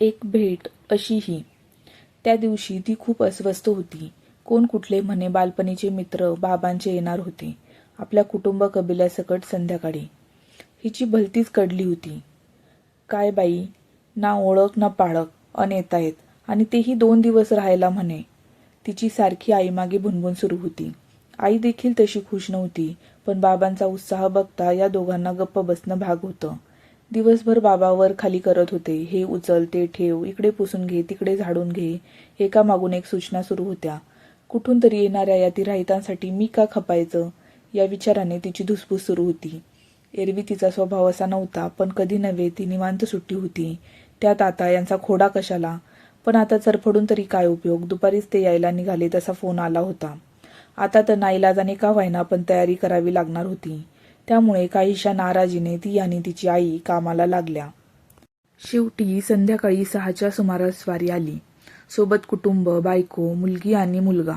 एक भेट अशीही. त्या दिवशी ती खूप अस्वस्थ होती. कोण कुठले म्हणे बालपणीचे मित्र बाबांचे येणार होते. आपल्या कुटुंब कबिल्यासकट संध्याकाळी. हिची भलतीच कडली होती. काय बाई ना ओळख ना पाळख अन येतायत आणि तेही दोन दिवस राहायला म्हणे. तिची सारखी आईमागे भुनभुन सुरू होती. आई देखील तशी खुश नव्हती पण बाबांचा उत्साह बघता या दोघांना गप्प बसणं भाग होतं. दिवसभर बाबा वर खाली करत होते. हे उचल ते ठेव इकडे पुसून घे तिकडे झाडून घे एका मागून एक सूचना सुरू होत्या. कुठून तरी येणाऱ्या या तिराहितांसाठी मी का खपायचं? या विचाराने तिची धुसफूस सुरू होती. एरवी तिचा स्वभाव असा नव्हता पण कधी नव्हे ती निवांत सुट्टी होती. त्यात आता यांचा खोडा कशाला? पण आता चरफडून तरी काय उपयोग? दुपारीच ते यायला निघाले तसा फोन आला होता. आता तर नाईलाजाने का व्हायना पण तयारी करावी लागणार होती. त्यामुळे काहीशा नाराजीने ती आणि तिची आई कामाला लागल्या. शेवटी संध्याकाळी सहाच्या सुमारास स्वारी आली. सोबत कुटुंब बायको मुलगी आणि मुलगा.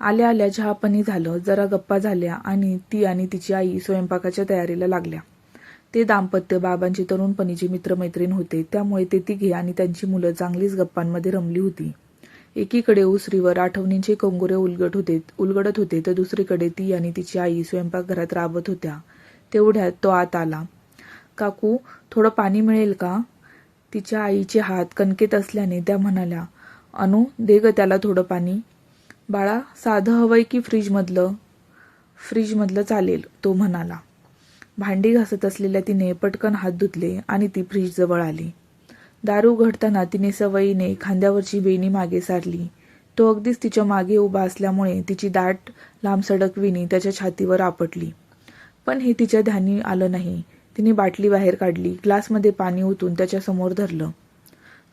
आल्या आल्या चहापाणी झालं जरा गप्पा झाल्या आणि ती आणि तिची आई स्वयंपाकाच्या तयारीला लागल्या. ते दाम्पत्य बाबांची तरुणपणीची मित्रमैत्रीण होते त्यामुळे ते तिघे आणि त्यांची मुलं चांगलीच गप्पांमध्ये रमली होती. एकीकडे उसरीवर आठवणींचे कंगोरे उलगट होते उलगडत होते तर दुसरीकडे ती आणि तिची आई स्वयंपाकघरात राबत होत्या. तेवढ्यात तो आत आला. काकू थोडं पाणी मिळेल का? तिच्या आईचे हात कणकेत असल्याने त्या म्हणाल्या अनु दे ग त्याला थोडं पाणी. बाळा साधं हवंय की फ्रीजमधलं? फ्रीजमधलं चालेल तो म्हणाला. भांडी घासत असलेल्या तिने पटकन हात धुतले आणि ती फ्रीजजवळ आली. दारू उघडताना तिने सवयीने खांद्यावरची बेणी मागे सारली. तो अगदीच तिच्यामागे उभा असल्यामुळे तिची दाट लांबसडक विणी त्याच्या छातीवर आपटली. पण हे तिच्या ध्यानी आलं नाही. तिने बाटली बाहेर काढली ग्लासमध्ये पाणी ओतून त्याच्यासमोर धरलं.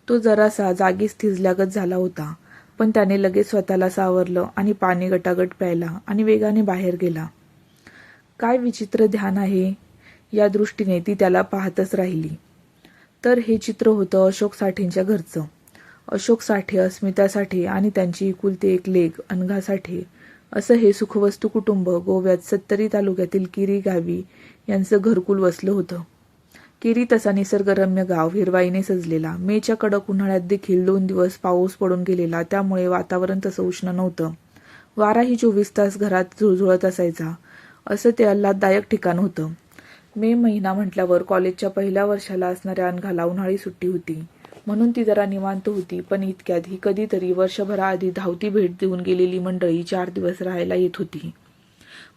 तो जरासा जागीच थिजल्यागत झाला होता पण त्याने लगेच स्वतःला सावरलं आणि पाणी गटागट प्यायला आणि वेगाने बाहेर गेला. काय विचित्र ध्यान आहे? या दृष्टीने ती त्याला पाहतच राहिली. तर हे चित्र होतं अशोक साठेंच्या घरचं. अशोक साठे अस्मिता साठे आणि त्यांची एकुलती एक लेख अनघा साठे असं हे सुखवस्तू कुटुंब गोव्यात सत्तरी तालुक्यातील किरी गावी यांचं घरकुल वसलं होतं. किरी तसा निसर्गरम्य गाव हिरवाईने सजलेला. मेच्या कडक उन्हाळ्यात देखील दोन दिवस पाऊस पडून गेलेला. त्यामुळे वातावरण तसं उष्ण नव्हतं. वाराही चोवीस तास घरात झुळझुळत असायचा. असं ते आल्हाददायक ठिकाण होतं. मे महिना म्हटल्यावर कॉलेजच्या पहिल्या वर्षाला असणाऱ्या अनघाला उन्हाळी सुट्टी होती. म्हणून ती जरा निवांत होती. पण इतक्यात ही कधीतरी वर्षभराआधी धावती भेट देऊन गेलेली मंडळी चार दिवस राहायला येत होती.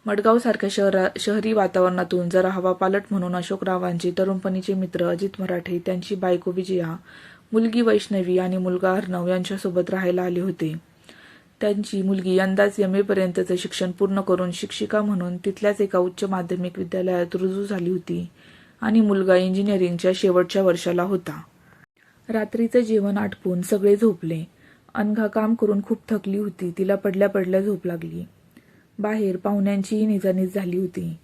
मडगावसारख्या शहरा शहरी वातावरणातून जरा हवा पालट म्हणून अशोकरावांचे तरुणपणीचे मित्र अजित मराठे त्यांची बायको विजया मुलगी वैष्णवी आणि मुलगा अर्णव यांच्यासोबत राहायला आले होते. त्यांची मुलगी यंदाच एम एपर्यंतचं शिक्षण पूर्ण करून शिक्षिका म्हणून तिथल्याच एका उच्च माध्यमिक विद्यालयात रुजू झाली होती आणि मुलगा इंजिनिअरिंगच्या शेवटच्या वर्षाला होता. रात्रीचं जेवण आटपून सगळे झोपले. अनघा काम करून खूप थकली होती. तिला पडल्या पडल्या झोप लागली. बाहेर पाहुण्यांचीही निजानीज झाली होती.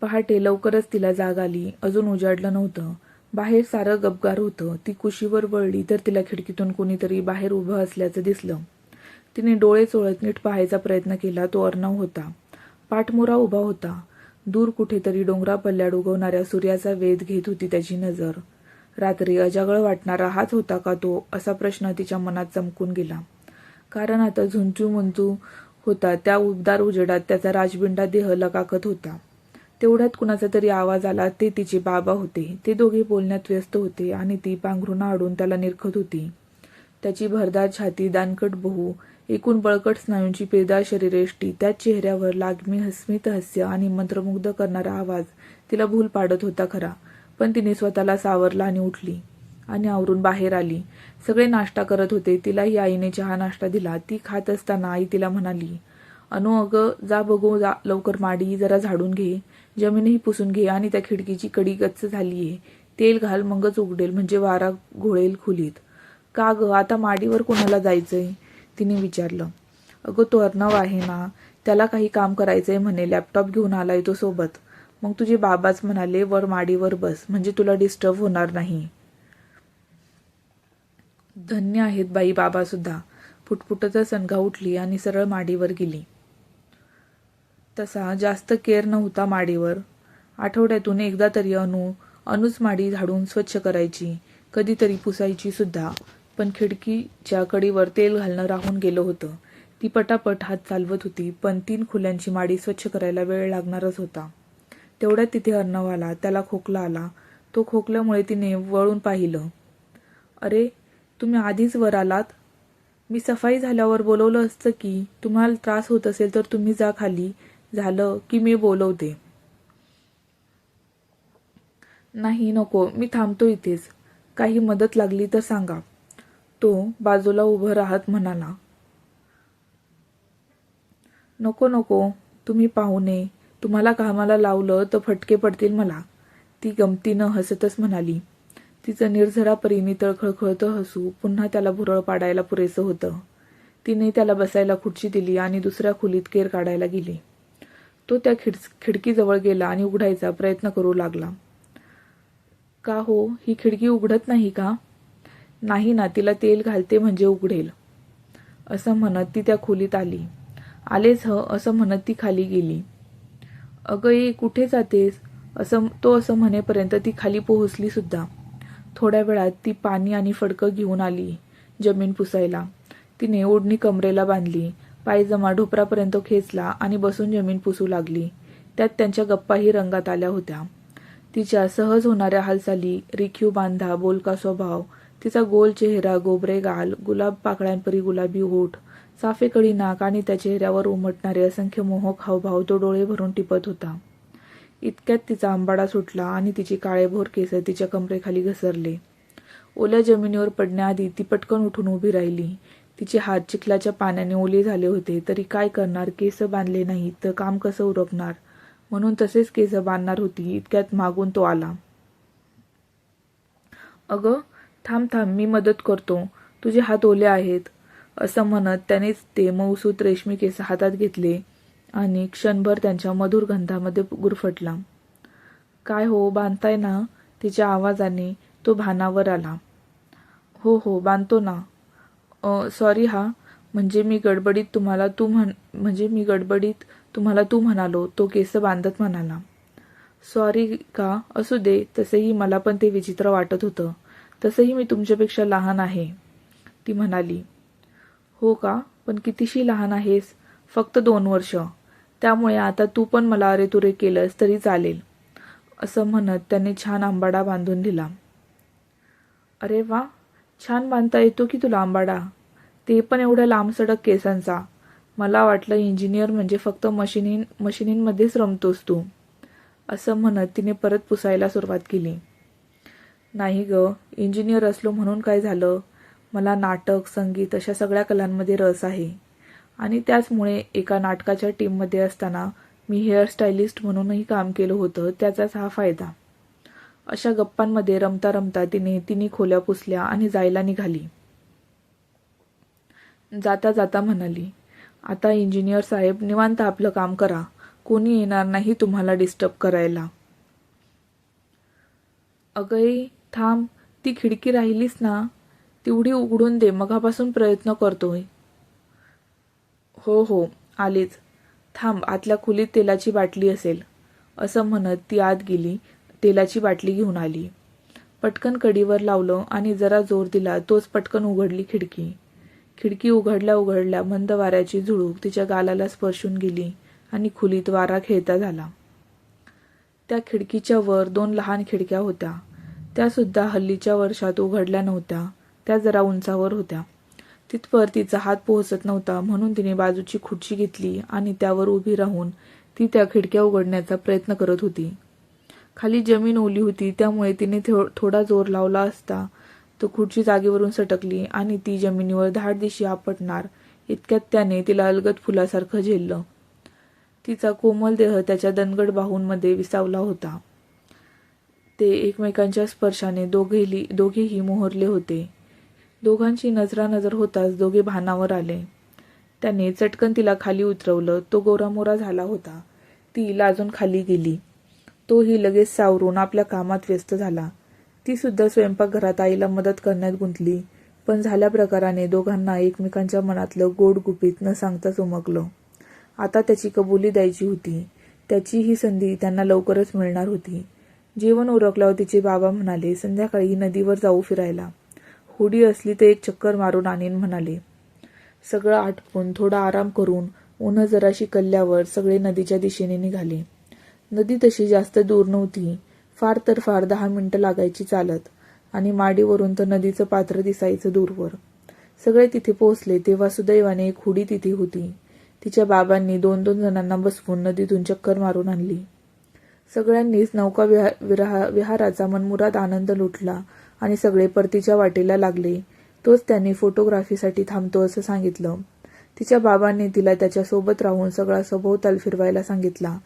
पहाटे लवकरच तिला जाग आली. अजून उजाडलं नव्हतं. बाहेर सारं गबगार होतं. ती कुशीवर वळली तर तिला खिडकीतून कोणीतरी बाहेर उभं असल्याचं दिसलं. तिने डोळे चोळत नीट पाहायचा प्रयत्न केला. तो अर्णव होता. पाठमोरा उभा होता. दूर कुठेतरी डोंगरा पल्ल्याड उगवणाऱ्या सूर्याचा वेध घेत होती त्याची नजर. रात्री अजागळ वाटणारा हाच होता का तो? असा प्रश्न तिच्या मनात चमकून गेला. कारण आता झुंचू मुंचू होता त्या उबदार उजेडात त्याचा राजबिंडा देह लकाकत होता. तेवढ्यात कुणाचा तरी आवाज आला ते तिचे बाबा होते. ते दोघे बोलण्यात व्यस्त होते आणि ती पांघरुणा आडून त्याला निरखत होती. त्याची भरदार छाती दानकट बहू एकूण बळकट स्नायूंची पेदार शरीरेष्टी त्याच चेहऱ्यावर लागमी हस्मित हास्य आणि मंत्रमुग्ध करणारा आवाज तिला भूल पाडत होता खरा. पण तिने स्वतःला सावरला आणि उठली आणि आवरून बाहेर आली. सगळे नाश्ता करत होते. तिलाही आईने चहा नाश्ता दिला. ती खात असताना आई तिला म्हणाली अनु अगं जा बघू जा लवकर माडी जरा झाडून घे. जमीनही पुसून घे आणि त्या खिडकीची कडी गच्च आहे तेल घाल मगच उघडेल म्हणजे वारा घोळेल खुलीत. का ग आता माडीवर कोणाला जायचंय? तिने विचारलं. अगं तो अर्णव आहे ना. त्याला काही काम करायचंय म्हणे. लॅपटॉप घेऊन आलाय तो सोबत. मग तुझे बाबाच म्हणाले वर माडीवर बस म्हणजे तुला डिस्टर्ब होणार नाही. धन्य आहेत बाई बाबा सुद्धा. फुटफुटचा सणगा उठली आणि सरळ माडीवर गेली. तसा जास्त केअर नव्हता माडीवर. आठवड्यातून एकदा तरी अनु अनुच माडी झाडून स्वच्छ करायची कधीतरी पुसायची सुद्धा. पण खिडकीच्या कडीवर तेल घालणं राहून गेलं होतं. ती पटापट हात चालवत होती पण तीन खुल्यांची माडी स्वच्छ करायला वेळ लागणारच होता. तेवढ्यात तिथे अर्णव आला. त्याला खोकला आला. तो खोकल्यामुळे तिने वळून पाहिलं. अरे तुम्ही आधीच वर आलात. मी सफाई झाल्यावर बोलवलं असतं की तुम्हाला त्रास होत असेल तर तुम्ही जा खाली. झालं की मी बोलवते. नाही नको. मी थांबतो इथेच. काही मदत लागली तर सांगा. तो बाजूला उभं राहत म्हणाला. नको नको. तुम्ही पाहुणे तुम्हाला कामाला लावलं तर फटके पडतील मला. ती गमतीनं हसतच म्हणाली. तिचं निर्झरा परीने तळखळखळतं हसू पुन्हा त्याला भुरळ पाडायला पुरेसं होतं. तिने त्याला बसायला खुर्ची दिली आणि दुसऱ्या खोलीत केर काढायला गेली. तो त्या खिड खिडकीजवळ गेला आणि उघडायचा प्रयत्न करू लागला. का हो ही खिडकी उघडत नाही का? नाही ना तिला तेल घालते म्हणजे उघडेल. असं म्हणत ती त्या खोलीत आली. आलेच ह असं म्हणत ती खाली गेली. अगं ये कुठे जातेस? असं तो असं म्हणेपर्यंत ती खाली पोहोचली सुद्धा. थोड्या वेळात ती पाणी आणि फडकं घेऊन आली जमीन पुसायला. तिने ओढणी कमरेला बांधली पायजमा ढोपरापर्यंत खेचला आणि बसून जमीन पुसू लागली. त्यात त्यांच्या गप्पाही रंगात आल्या होत्या. तिच्या सहज होणाऱ्या हालचाली रिखीव बांधा बोलका स्वभाव तिचा गोल चेहरा गोबरे गाल गुलाब पाकळ्यांपरी गुलाबी ओठ साफेकडी नाक आणि त्या चेहऱ्यावर उमटणारे असंख्य मोहक हावभाव तो डोळे भरून टिपत होता. इतक्यात तिचा आंबाडा सुटला आणि तिची काळेभोर केस तिच्या कमरेखाली घसरले. ओल्या जमिनीवर पडण्याआधी ती पटकन उठून उभी राहिली. तिचे हात चिखलाच्या पाण्याने ओले झाले होते. तरी काय करणार? केस बांधले नाही तर काम कसं उरकणार? म्हणून तसेच केस बांधणार होती. इतक्यात मागून तो आला. अगं थांब थांब मी मदत करतो. तुझे हात ओले आहेत. असं म्हणत त्यानेच ते मऊसूत रेशमी केस हातात घेतले आणि क्षणभर त्यांच्या मधुर गंधामध्ये गुरफटला. काय हो बांधताय ना? तिच्या आवाजाने तो भानावर आला. हो हो बांधतो ना. सॉरी हा. म्हणजे मी गडबडीत तुम्हाला तू म्हण म्हणजे मी गडबडीत तुम्हाला तू म्हणालो तो केस बांधत म्हणाला. सॉरी का? असू दे तसेही मला पण ते विचित्र वाटत होतं. तसंही मी तुमच्यापेक्षा लहान आहे. ती म्हणाली. हो का? पण कितीशी लहान आहेस? फक्त दोन वर्ष. त्यामुळे आता तू पण मला अरे तुरे केलंस तरी चालेल. असं म्हणत त्याने छान आंबाडा बांधून दिला. अरे वा! छान बांधता येतो की तुला आंबाडा? ते पण एवढ्या लांबसडक केसांचा. मला वाटलं इंजिनियर म्हणजे फक्त मशिनी मशिनींमध्येच रमतोस तू. असं म्हणत तिने परत पुसायला सुरुवात केली. नाही ग इंजिनियर असलो म्हणून काय झालं? मला नाटक संगीत अशा सगळ्या कलांमध्ये रस आहे. आणि त्याचमुळे एका नाटकाच्या टीममध्ये असताना मी हेअरस्टायलिस्ट म्हणूनही काम केलं होतं त्याचाच हा फायदा. अशा गप्पांमध्ये रमता रमता तिने तिन्ही खोल्या पुसल्या आणि जायला निघाली. जाता जाता म्हणाली आता इंजिनियर साहेब निवांत आपलं काम करा. कोणी येणार नाही तुम्हाला डिस्टर्ब करायला. अगं थांब. ती खिडकी राहिलीस ना तेवढी उघडून दे मगापासून प्रयत्न करतोय हो हो आलेच. थांब आतल्या खोलीत तेलाची बाटली असेल. असं म्हणत ती आत गेली तेलाची बाटली घेऊन आली. पटकन कडीवर लावलं आणि जरा जोर दिला तोच पटकन उघडली खिडकी. खिडकी उघडल्या उघडल्या मंद वाऱ्याची झुळूक तिच्या गालाला स्पर्शून गेली आणि खोलीत वारा खेळता झाला. त्या खिडकीच्या वर दोन लहान खिडक्या होत्या. त्यासुद्धा हल्लीच्या वर्षात उघडल्या नव्हत्या. त्या जरा उंचावर होत्या. तिथवर तिचा हात पोहोचत नव्हता म्हणून तिने बाजूची खुर्ची घेतली आणि त्यावर उभी राहून ती त्या खिडक्या उघडण्याचा प्रयत्न करत होती. खाली जमीन ओली होती त्यामुळे तिने थोडा जोर लावला असता. तो खुर्ची जागेवरून सटकली आणि ती जमिनीवर धाड दिशी आपटणार इतक्यात त्याने तिला अलगद फुलासारखं झेललं. तिचा कोमल देह त्याच्या दणगड बाहूंमध्ये विसावला होता. ते एकमेकांच्या स्पर्शाने दोघेही दोघेही मोहरले होते. दोघांची नजरानजर होताच दोघे भानावर आले. त्याने चटकन तिला खाली उतरवलं. तो गोरामोरा झाला होता. ती लाजून खाली गेली. तोही लगेच सावरून आपल्या कामात व्यस्त झाला. ती सुद्धा स्वयंपाकघरात आईला मदत करण्यात गुंतली पण झाल्या प्रकाराने दोघांना एकमेकांच्या मनातलं गोड गुपित न सांगताच उमगलं. आता त्याची कबुली द्यायची होती. त्याची ही संधी त्यांना लवकरच मिळणार होती. जेवण उरकल्यावर तिचे बाबा म्हणाले संध्याकाळी नदीवर जाऊ फिरायला. होडी असली तर एक चक्कर मारून आणीन म्हणाले सगळं आटपून थोडा आराम करून उन्ह जराशी कल्ल्यावर सगळे नदीच्या दिशेने निघाले. नदी तशी जास्त दूर नव्हती फार तर फार दहा मिनिटं लागायची चालत आणि माडीवरून तर नदीचं पात्र दिसायचं दूरवर. सगळे तिथे पोहोचले तेव्हा सुदैवाने एक हुडी तिथे होती. तिच्या बाबांनी दोन दोन जणांना बसवून नदीतून चक्कर मारून आणली. सगळ्यांनीच नौका विहा विराहा विहाराचा मनमुराद आनंद लुटला आणि सगळे परतीच्या वाटेला लागले. तोच त्यांनी फोटोग्राफीसाठी थांबतो असं सांगितलं. तिच्या बाबांनी तिला त्याच्यासोबत राहून सगळा सभोवताल फिरवायला सांगितला.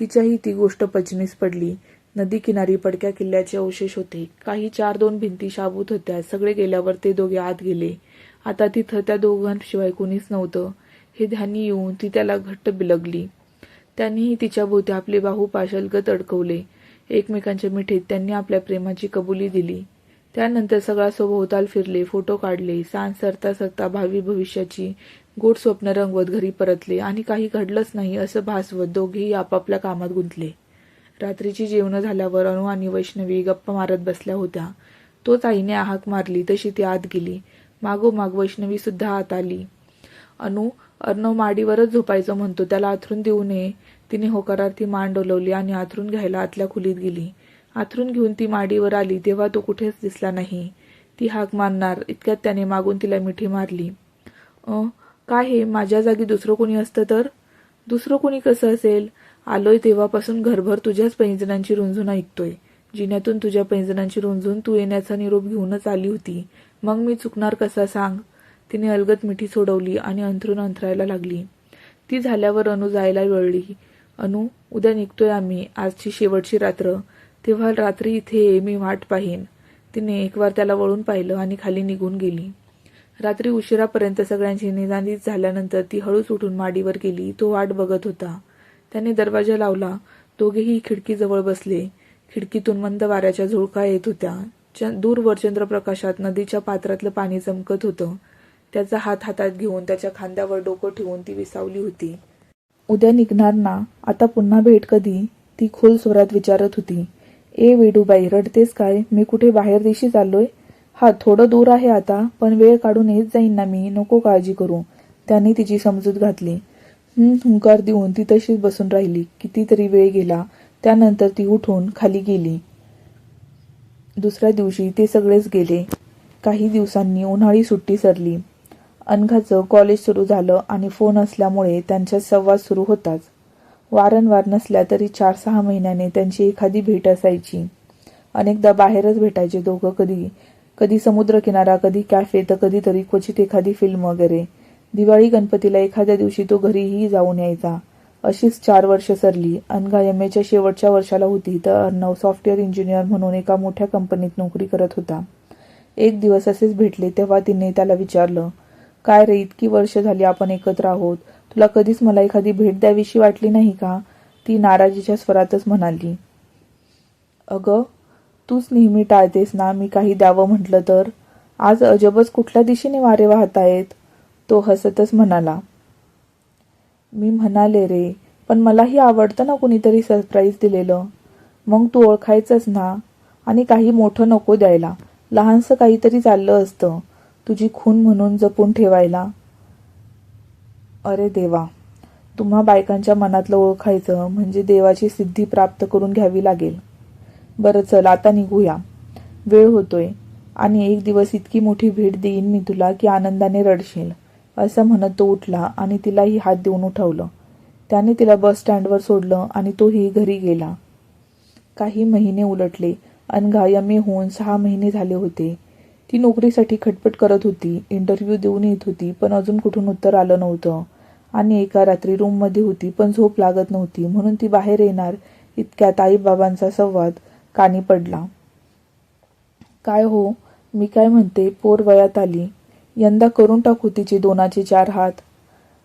तिच्याही ती गोष्ट पचनीस पडली. नदी किनारी पडक्या किल्ल्याचे अवशेष होते. काही चार दोन भिंती शाबूत होत्या. सगळे गेल्यावर ते दोघे आत गेले. आता तिथं त्या दोघांशिवाय कोणीच नव्हतं. हे ध्यानी येऊन ती त्याला घट्ट बिलगली. त्यांनीही तिच्या भोवती आपले बाहू पाशलगत अडकवले. एकमेकांच्या मिठीत त्यांनी आपल्या प्रेमाची कबुली दिली. त्यानंतर सगळा सोभोवताल फिरले फोटो काढले सांज सरता सरता भावी भविष्याची गोड स्वप्न रंगवत घरी परतले आणि काही घडलंच नाही असं भासवत दोघेही आपापल्या कामात गुंतले. रात्रीची जेवणं झाल्यावर अणू आणि वैष्णवी गप्पा मारत बसल्या होत्या. तोच आईने आहाक मारली तशी ती आत गेली. मागोमाग वैष्णवी सुद्धा आत आली. अनु अर्णव माडीवरच झोपायचं म्हणतो त्याला आथरून देऊ नये. तिने होकारार्थी मान डोलवली आणि आथरून घ्यायला आतल्या खोलीत गेली. आथरून घेऊन ती माडीवर आली तेव्हा तो कुठेच दिसला नाही. ती हाक मारणार इतक्यात त्याने मागून तिला मिठी मारली. अ काय हे? माझ्या जागी दुसरं कोणी असतं तर? दुसरं कोणी कसं असेल? आलोय तेव्हापासून घरभर तुझ्याच पैंजणांची रुंजून ऐकतोय. जिन्यातून तुझ्या पैंजणांची रुंजून तू येण्याचा निरोप घेऊनच आली होती. मग मी चुकणार कसा सांग? तिने अलगत मिठी सोडवली आणि अंथरून अंथरायला लागली. ती झाल्यावर अनु जायला वळली. अनु उद्या निघतोय आम्ही. आजची शेवटची रात्र. तेव्हा रात्री इथे ये मी वाट पाहीन. तिने एकवार त्याला वळून पाहिलं आणि खाली निघून गेली. रात्री उशिरापर्यंत सगळ्यांची निदानीत झाल्यानंतर ती हळूच उठून माडीवर गेली. तो वाट बघत होता. त्याने दरवाजा लावला. दोघेही खिडकीजवळ बसले. खिडकीतून मंद वाऱ्याच्या झुळका येत होत्या. च- दूरवर चंद्रप्रकाशात नदीच्या पात्रातलं पाणी चमकत होतं. त्याचा हात हातात घेऊन त्याच्या खांद्यावर डोकं ठेवून ती विसावली होती. उद्या निघणार ना? आता पुन्हा भेट कधी? ती खोल स्वरात विचारत होती. ए वेडूबाई रडतेस काय? मी कुठे बाहेर देशी चाललोय? हा थोडं दूर आहे आता पण वेळ काढून येत जाईन ना मी नको काळजी करू. त्याने तिची समजूत घातली. हुंकार देऊन ती तशीच बसून राहिली. कितीतरी वेळ गेला त्यानंतर ती उठून खाली गेली. दुसऱ्या दिवशी ते सगळेच गेले. काही दिवसांनी उन्हाळी सुट्टी सरली. अनघाचं कॉलेज सुरू झालं आणि फोन असल्यामुळे त्यांच्यात संवाद सुरू होताच. वारंवार नसल्या तरी चार सहा महिन्याने त्यांची एखादी भेट असायची. अनेकदा बाहेरच भेटायचे दोघं कधी कधी समुद्रकिनारा कधी कॅफे तर कधीतरी क्वचित एखादी फिल्म वगैरे. दिवाळी गणपतीला एखाद्या दिवशी तो घरीही जाऊन यायचा. अशीच चार वर्ष सरली. अनघा एम एच्या शेवटच्या वर्षाला होती तर अर्णव सॉफ्टवेअर इंजिनियर म्हणून एका मोठ्या कंपनीत नोकरी करत होता. एक दिवस असेच भेटले तेव्हा तिने त्याला विचारलं काय रे इतकी वर्ष झाली आपण एकत्र आहोत. तुला कधीच मला एखादी भेट द्यावीशी वाटली नाही का? ती नाराजीच्या स्वरातच म्हणाली. अगं तूच नेहमी टाळतेस ना मी काही द्यावं म्हटलं तर? आज अजबच कुठल्या दिशेने वारे वाहत आहेत? तो हसतच म्हणाला. मी म्हणाले रे पण मलाही आवडतं ना कुणीतरी सरप्राईज दिलेलं. मग तू ओळखायचंच ना? आणि काही मोठं नको द्यायला. लहानसं काहीतरी चाललं असतं. तुझी खून म्हणून जपून ठेवायला. अरे देवा तुम्हा बायकांच्या मनातलं ओळखायचं म्हणजे देवाची सिद्धी प्राप्त करून घ्यावी लागेल. बरं चल आता निघूया. वेळ होतोय. आणि एक दिवस इतकी मोठी भेट देईन मी तुला की आनंदाने रडशील. असं म्हणत तो उठला आणि तिलाही हात देऊन उठवलं. त्याने तिला बस स्टँडवर सोडलं आणि तोही घरी गेला. काही महिने उलटले. अनघा एम ए होऊन सहा महिने झाले होते. ती नोकरीसाठी खटपट करत होती इंटरव्ह्यू देऊन येत होती पण अजून कुठून उत्तर आलं नव्हतं. आणि एका रात्री रूममध्ये होती पण झोप लागत नव्हती. म्हणून ती बाहेर येणार इतक्यात आईबाबांचा संवाद कानी पडला. काय हो? मी काय म्हणते? पोर वयात आली. यंदा करून टाकू तिचे दोनाचे चार हात.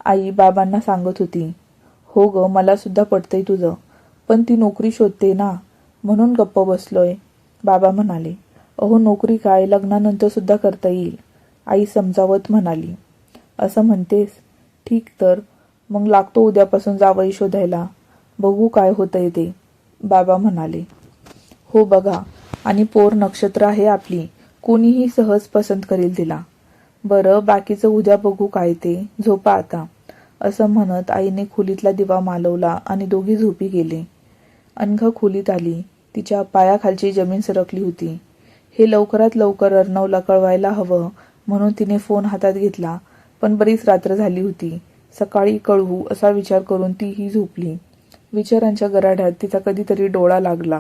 आई बाबांना सांगत होती. हो ग मला सुद्धा पटतंय तुझं. पण ती नोकरी शोधते ना. म्हणून गप्प बसलोय. बाबा म्हणाले. अहो नोकरी काय? लग्नानंतर सुद्धा करता येईल. आई समजावत म्हणाली. असं म्हणतेस? ठीक तर मग लागतो उद्यापासून जावई शोधायला. बघू काय होतंय ते. बाबा म्हणाले. हो बघा आणि पोर नक्षत्र आहे आपली. कोणीही सहज पसंत करील तिला. बरं बाकीचं उद्या बघू काय ते. झोपा आता. असं म्हणत आईने खोलीतला दिवा मालवला आणि दोघी झोपी गेले. अनघ खोलीत आली. तिच्या पायाखालची जमीन सरकली होती. हे लवकरात लवकर अर्णवला कळवायला हवं म्हणून तिने फोन हातात घेतला. पण बरीच रात्र झाली होती. सकाळी कळवू असा विचार करून तीही झोपली. विचारांच्या गराड्यात तिचा कधीतरी डोळा लागला.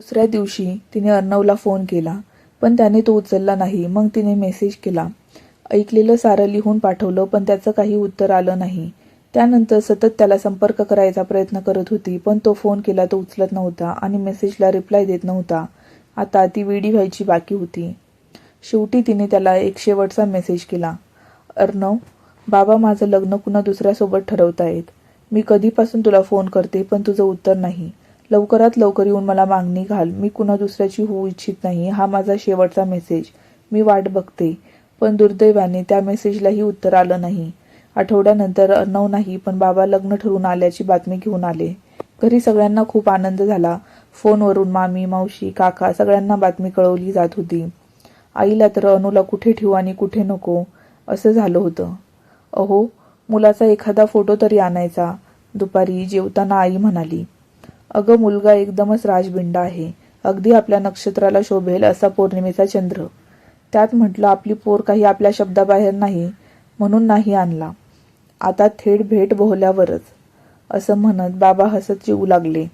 दुसऱ्या दिवशी तिने अर्णवला फोन केला पण त्याने तो उचलला नाही मग तिने मेसेज केला. ऐकलेलं सारं लिहून पाठवलं पण त्याचं काही उत्तर आलं नाही. त्यानंतर सतत त्याला संपर्क करायचा प्रयत्न करत होती पण तो फोन केला तो उचलत नव्हता आणि मेसेजला रिप्लाय देत नव्हता. आता ती वेडी व्हायची बाकी होती. शेवटी तिने त्याला एक शेवटचा मेसेज केला. अर्णव बाबा माझं लग्न कुणा दुसऱ्यासोबत ठरवतायत मी कधीपासून तुला फोन करते पण तुझं उत्तर नाही. लवकरात लवकर येऊन मला मागणी घाल. मी कुणा दुसऱ्याची होऊ इच्छित नाही. हा माझा शेवटचा मेसेज मी वाट बघते. पण दुर्दैवाने त्या मेसेजलाही उत्तर आलं नाही. आठवड्यानंतर अर्णव नाही पण बाबा लग्न ठरून आल्याची बातमी घेऊन आले. घरी सगळ्यांना खूप आनंद झाला. फोनवरून मामी मावशी काका सगळ्यांना बातमी कळवली जात होती. आईला तर अनुला कुठे ठेवू आणि कुठे नको. असं झालं होतं. अहो मुलाचा एखादा फोटो तरी आणायचा. दुपारी जेवताना आई म्हणाली अगं मुलगा एकदमच राजबिंडा आहे. अगदी आपल्या नक्षत्राला शोभेल असा पौर्णिमेचा चंद्र. त्यात म्हटलं आपली पोर काही आपल्या शब्दाबाहेर नाही म्हणून नाही आणला. आता थेट भेट बोहल्यावरच. असं म्हणत बाबा हसत जेवू लागले.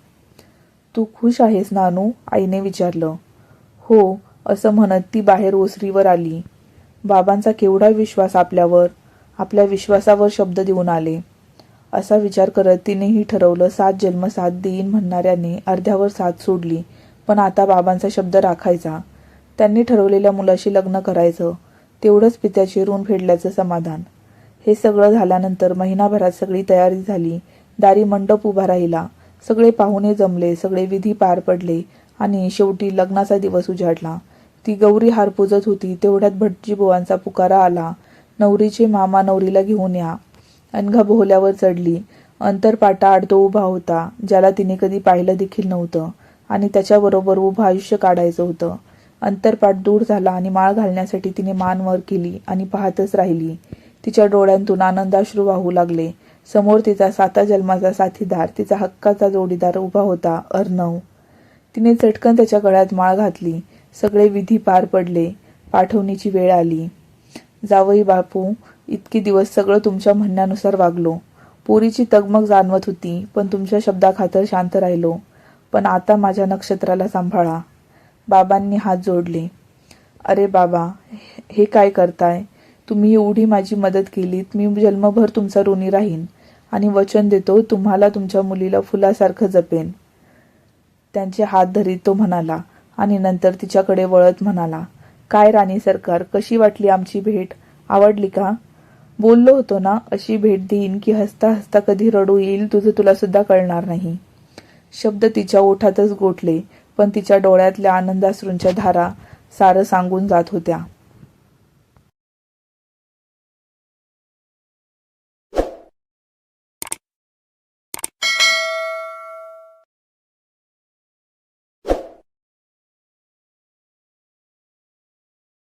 तू खुश आहेस नानू? आईने विचारलं. हो असं म्हणत ती बाहेर ओसरीवर आली. बाबांचा केवढा विश्वास आपल्यावर आपल्या विश्वासावर शब्द देऊन आले. असा विचार करत तिनेही ठरवलं सात जन्म साथ देईन म्हणणाऱ्याने अर्ध्यावर साथ सोडली पण आता बाबांचा शब्द राखायचा. त्यांनी ठरवलेल्या मुलाशी लग्न करायचं तेवढंच पित्याचे ऋण फेडल्याचं समाधान. हे सगळं झाल्यानंतर महिनाभरात सगळी तयारी झाली दारी मंडप उभा राहिला सगळे पाहुणे जमले सगळे विधी पार पडले आणि शेवटी लग्नाचा दिवस उजाडला. ती गौरी हार पूजत होती तेवढ्यात भटजी बुवांचा पुकारा आला. नवरीचे मामा नवरीला घेऊन या. अनघा बोहल्यावर चढली. अंतरपाटा आड तो उभा होता ज्याला तिने कधी पाहिलं देखील नव्हतं. आणि त्याच्याबरोबर उभं आयुष्य काढायचं होतं. अंतरपाट दूर झाला आणि माळ घालण्यासाठी तिने मान वर केली आणि पाहतच राहिली. तिच्या डोळ्यांतून आनंदाश्रू वाहू लागले. समोर तिचा साता जन्माचा साथीदार तिचा हक्काचा जोडीदार उभा होता अर्णव. तिने चटकन त्याच्या गळ्यात माळ घातली. सगळे विधी पार पडले. पाठवणीची वेळ आली. जावई बापू इतके दिवस सगळं तुमच्या म्हणण्यानुसार वागलो. पोरीची तगमग जाणवत होती पण तुमच्या शब्दाखातर शांत राहिलो. पण आता माझ्या नक्षत्राला सांभाळा. बाबांनी हात जोडले. अरे बाबा हे काय करताय? तुम्ही एवढी माझी मदत केलीत मी जन्मभर तुमचा ऋणी राहीन आणि वचन देतो तुम्हाला तुमच्या मुलीला फुलासारखं जपेन. त्यांचे हात धरीत तो म्हणाला आणि नंतर तिच्याकडे वळत म्हणाला काय राणी सरकार कशी वाटली आमची भेट? आवडली का? बोललो होतो ना अशी भेट देईन की हसता हसता कधी रडू येईल तुझं तुला सुद्धा कळणार नाही. शब्द तिच्या ओठातच गोठले पण तिच्या डोळ्यातल्या आनंदासरूंच्या धारा सारं सांगून जात होत्या.